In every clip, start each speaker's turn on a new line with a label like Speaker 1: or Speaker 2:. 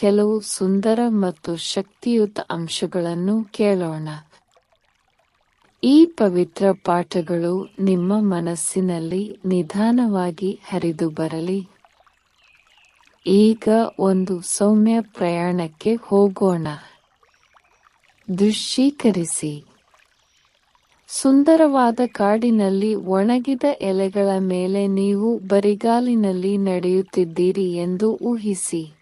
Speaker 1: ಕೆಲವು ಸುಂದರ ಮತ್ತು ಶಕ್ತಿಯುತ ಅಂಶಗಳನ್ನು ಕೇಳೋಣ. ಈ ಪವಿತ್ರ ಪಾಠಗಳು ನಿಮ್ಮ ಮನಸ್ಸಿನಲ್ಲಿ ನಿಧಾನವಾಗಿ ಹರಿದು ಬರಲಿ. ಈಗ ಒಂದು ಸೌಮ್ಯ ಪ್ರಯಾಣಕ್ಕೆ ಹೋಗೋಣ. ದೃಶ್ಯೀಕರಿಸಿ. ಸುಂದರವಾದ ಕಾಡಿನಲ್ಲಿ ಒಣಗಿದ ಎಲೆಗಳ ಮೇಲೆ ನೀವು ಬರಿಗಾಲಿನಲ್ಲಿ ನಡೆಯುತ್ತಿದ್ದೀರಿ ಎಂದು ಊಹಿಸಿ.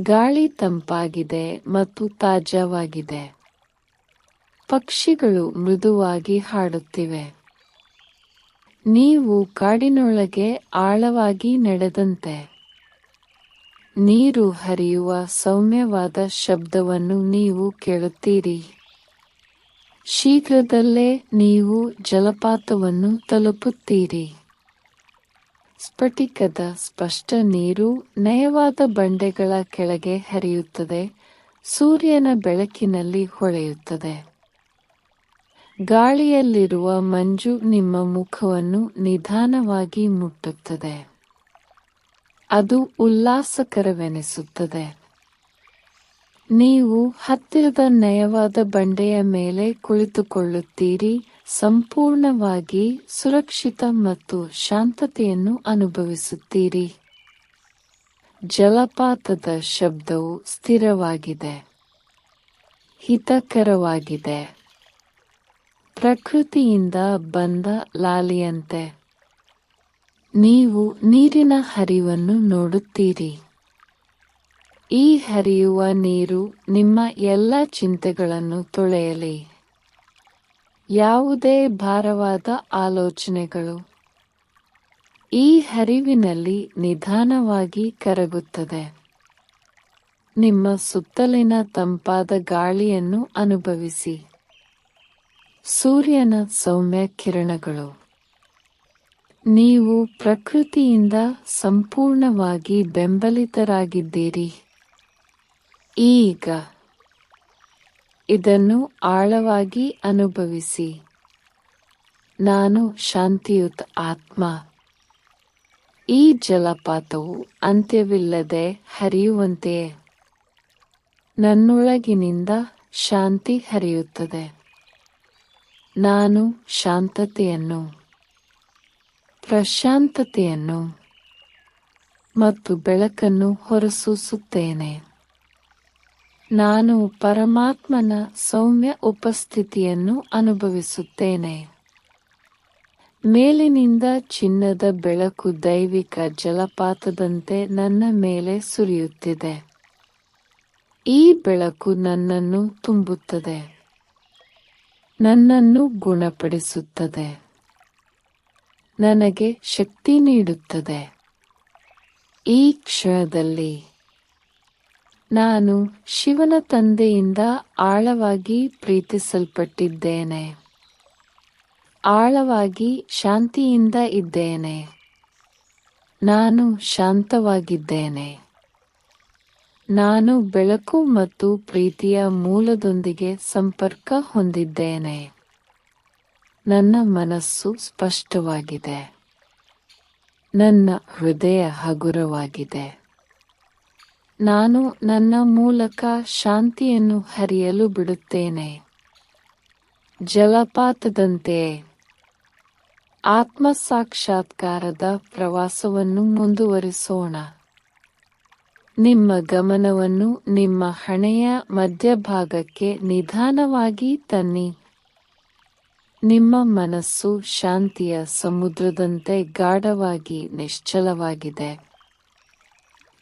Speaker 1: ಗಾಳಿ ತಂಪಾಗಿದೆ ಮತ್ತು ತಾಜಾವಾಗಿದೆ. ಪಕ್ಷಿಗಳು ಮೃದುವಾಗಿ ಹಾಡುತ್ತಿವೆ. ನೀವು ಕಾಡಿನೊಳಗೆ ಆಳವಾಗಿ ನಡೆದಂತೆ. ನೀರು ಹರಿಯುವ ಸೌಮ್ಯವಾದ ಶಬ್ದವನ್ನು ನೀವು ಕೇಳುತ್ತೀರಿ. ಶೀಘ್ರದಲ್ಲೇ ನೀವು ಜಲಪಾತವನ್ನು ತಲುಪುತ್ತೀರಿ. ಸ್ಫಟಿಕದ ಸ್ಪಷ್ಟ ನೀರು ನಯವಾದ ಬಂಡೆಗಳ ಕೆಳಗೆ ಹರಿಯುತ್ತದೆ, ಸೂರ್ಯನ ಬೆಳಕಿನಲ್ಲಿ ಹೊಳೆಯುತ್ತದೆ. ಗಾಳಿಯಲ್ಲಿರುವ ಮಂಜು ನಿಮ್ಮ ಮುಖವನ್ನು ನಿಧಾನವಾಗಿ ಮುಟ್ಟುತ್ತದೆ. ಅದು ಉಲ್ಲಾಸಕರವೆನಿಸುತ್ತದೆ. ನೀವು ಹತ್ತಿರದ ನಯವಾದ ಬಂಡೆಯ ಮೇಲೆ ಕುಳಿತುಕೊಳ್ಳುತ್ತೀರಿ ಸಂಪೂರ್ಣವಾಗಿ ಸುರಕ್ಷಿತ ಮತ್ತು ಶಾಂತತೆಯನ್ನು ಅನುಭವಿಸುತ್ತೀರಿ. ಜಲಪಾತದ ಶಬ್ದವು ಸ್ಥಿರವಾಗಿದೆ. ಹಿತಕರವಾಗಿದೆ. ಪ್ರಕೃತಿಯಿಂದ ಬಂದ ಲಾಲಿಯಂತೆ. ನೀವು ನೀರಿನ ಹರಿವನ್ನು ನೋಡುತ್ತೀರಿ. ಈ ಹರಿಯುವ ನೀರು ನಿಮ್ಮ ಎಲ್ಲ ಚಿಂತೆಗಳನ್ನು ತೊಳೆಯಲಿ. ಯಾವುದೇ ಭಾರವಾದ ಆಲೋಚನೆಗಳು ಈ ಹರಿವಿನಲ್ಲಿ ನಿಧಾನವಾಗಿ ಕರಗುತ್ತದೆ. ನಿಮ್ಮ ಸುತ್ತಲಿನ ತಂಪಾದ ಗಾಳಿಯನ್ನು ಅನುಭವಿಸಿ. ಸೂರ್ಯನ ಸೌಮ್ಯ ಕಿರಣಗಳು. ನೀವು ಪ್ರಕೃತಿಯಿಂದ ಸಂಪೂರ್ಣವಾಗಿ ಬೆಂಬಲಿತರಾಗಿದ್ದೀರಿ. ಈಗ ಇದನ್ನು ಆಳವಾಗಿ ಅನುಭವಿಸಿ. ನಾನು ಶಾಂತಿಯುತ ಆತ್ಮ. ಈ ಜಲಪಾತವು ಅಂತ್ಯವಿಲ್ಲದೆ ಹರಿಯುವಂತೆಯೇ ನನ್ನೊಳಗಿನಿಂದ ಶಾಂತಿ ಹರಿಯುತ್ತದೆ. ನಾನು ಶಾಂತತೆಯನ್ನು, ಪ್ರಶಾಂತತೆಯನ್ನು ಮತ್ತು ಬೆಳಕನ್ನು ಹೊರಸೂಸುತ್ತೇನೆ. ನಾನು ಪರಮಾತ್ಮನ ಸೌಮ್ಯ ಉಪಸ್ಥಿತಿಯನ್ನು ಅನುಭವಿಸುತ್ತೇನೆ. ಮೇಲಿನಿಂದ ಚಿನ್ನದ ಬೆಳಕು ದೈವಿಕ ಜಲಪಾತದಂತೆ ನನ್ನ ಮೇಲೆ ಸುರಿಯುತ್ತಿದೆ. ಈ ಬೆಳಕು ನನ್ನನ್ನು ತುಂಬುತ್ತದೆ. ನನ್ನನ್ನು ಗುಣಪಡಿಸುತ್ತದೆ. ನನಗೆ ಶಕ್ತಿ ನೀಡುತ್ತದೆ. ಈ ಕ್ಷಣದಲ್ಲಿ ನಾನು ಶಿವನ ತಂದೆಯಿಂದ ಆಳವಾಗಿ ಪ್ರೀತಿಸಲ್ಪಟ್ಟಿದ್ದೇನೆ. ಆಳವಾಗಿ ಶಾಂತಿಯಿಂದ ಇದ್ದೇನೆ. ನಾನು ಶಾಂತವಾಗಿದ್ದೇನೆ. ನಾನು ಬೆಳಕು ಮತ್ತು ಪ್ರೀತಿಯ ಮೂಲದೊಂದಿಗೆ ಸಂಪರ್ಕ ಹೊಂದಿದ್ದೇನೆ. ನನ್ನ ಮನಸ್ಸು ಸ್ಪಷ್ಟವಾಗಿದೆ. ನನ್ನ ಹೃದಯ ಹಗುರವಾಗಿದೆ. ನಾನು ನನ್ನ ಮೂಲಕ ಶಾಂತಿಯನ್ನು ಹರಿಯಲು ಬಿಡುತ್ತೇನೆ. ಜಲಪಾತದಂತೆ ಆತ್ಮ ಸಾಕ್ಷಾತ್ಕಾರದ ಪ್ರವಾಸವನ್ನು ಮುಂದುವರಿಸೋಣ. ನಿಮ್ಮ ಗಮನವನ್ನು ನಿಮ್ಮ ಹಣೆಯ ಮಧ್ಯಭಾಗಕ್ಕೆ ನಿಧಾನವಾಗಿ ತನ್ನಿ. ನಿಮ್ಮ ಮನಸ್ಸು ಶಾಂತಿಯ ಸಮುದ್ರದಂತೆ ಗಾಢವಾಗಿ ನಿಶ್ಚಲವಾಗಿದೆ.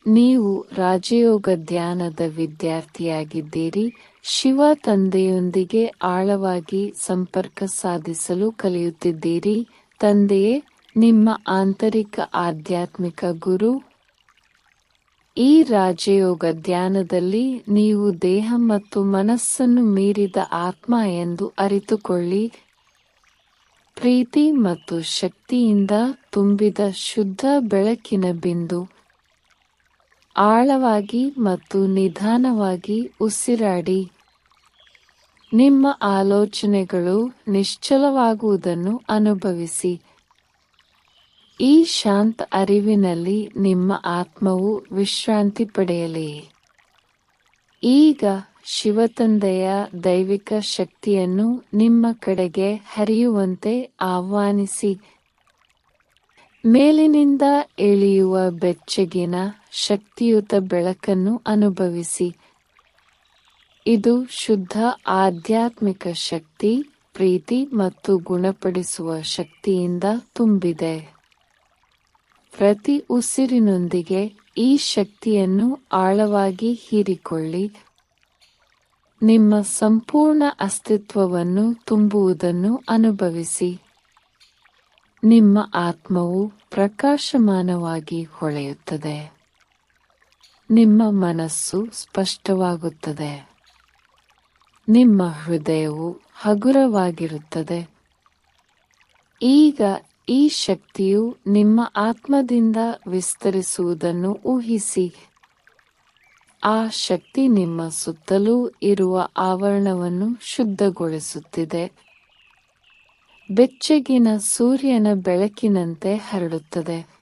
Speaker 1: ನೀವು ರಾಜಯೋಗ ಧ್ಯಾನದ ವಿದ್ಯಾರ್ಥಿಯಾಗಿದ್ದೀರಿ. ಶಿವ ತಂದೆಯೊಂದಿಗೆ ಆಳವಾಗಿ ಸಂಪರ್ಕ ಸಾಧಿಸಲು ಕಲಿಯುತ್ತಿದ್ದೀರಿ. ತಂದೆಯೇ, ನಿಮ್ಮ ಆಂತರಿಕ ಆಧ್ಯಾತ್ಮಿಕ ಗುರು. ಈ ರಾಜಯೋಗ ಧ್ಯಾನದಲ್ಲಿ ನೀವು ದೇಹ ಮತ್ತು ಮನಸ್ಸನ್ನು ಮೀರಿದ ಆತ್ಮ ಎಂದು ಅರಿತುಕೊಳ್ಳಿ. ಪ್ರೀತಿ ಮತ್ತು ಶಕ್ತಿಯಿಂದ ತುಂಬಿದ ಶುದ್ಧ ಬೆಳಕಿನ ಬಿಂದು. ಆಳವಾಗಿ ಮತ್ತು ನಿಧಾನವಾಗಿ ಉಸಿರಾಡಿ. ನಿಮ್ಮ ಆಲೋಚನೆಗಳು ನಿಶ್ಚಲವಾಗುವುದನ್ನು ಅನುಭವಿಸಿ. ಈ ಶಾಂತ ಅರಿವಿನಲ್ಲಿ ನಿಮ್ಮ ಆತ್ಮವು ವಿಶ್ರಾಂತಿ ಪಡೆಯಲಿ. ಈಗ ಶಿವತಂದೆಯ ದೈವಿಕ ಶಕ್ತಿಯನ್ನು ನಿಮ್ಮ ಕಡೆಗೆ ಹರಿಯುವಂತೆ ಆಹ್ವಾನಿಸಿ. ಮೇಲಿನಿಂದ ಇಳಿಯುವ ಬೆಚ್ಚಗಿನ ಶಕ್ತಿಯುತ ಬೆಳಕನ್ನು ಅನುಭವಿಸಿ. ಇದು ಶುದ್ಧ ಆಧ್ಯಾತ್ಮಿಕ ಶಕ್ತಿ, ಪ್ರೀತಿ ಮತ್ತು ಗುಣಪಡಿಸುವ ಶಕ್ತಿಯಿಂದ ತುಂಬಿದೆ. ಪ್ರತಿ ಉಸಿರಿನೊಂದಿಗೆ ಈ ಶಕ್ತಿಯನ್ನು ಆಳವಾಗಿ ಹೀರಿಕೊಳ್ಳಿ. ನಿಮ್ಮ ಸಂಪೂರ್ಣ ಅಸ್ತಿತ್ವವನ್ನು ತುಂಬುವುದನ್ನು ಅನುಭವಿಸಿ. ನಿಮ್ಮ ಆತ್ಮವು ಪ್ರಕಾಶಮಾನವಾಗಿ ಹೊಳೆಯುತ್ತದೆ. ನಿಮ್ಮ ಮನಸ್ಸು ಸ್ಪಷ್ಟವಾಗುತ್ತದೆ. ನಿಮ್ಮ ಹೃದಯವು ಹಗುರವಾಗಿರುತ್ತದೆ. ಈಗ ಈ ಶಕ್ತಿಯು ನಿಮ್ಮ ಆತ್ಮದಿಂದ ವಿಸ್ತರಿಸುವುದನ್ನು ಊಹಿಸಿ. ಆ ಶಕ್ತಿ ನಿಮ್ಮ ಸುತ್ತಲೂ ಇರುವ ಆವರಣವನ್ನು ಶುದ್ಧಗೊಳಿಸುತ್ತಿದೆ. ಬೆಚ್ಚಗಿನ ಸೂರ್ಯನ ಬೆಳಕಿನಂತೆ ಹರಡುತ್ತದೆ.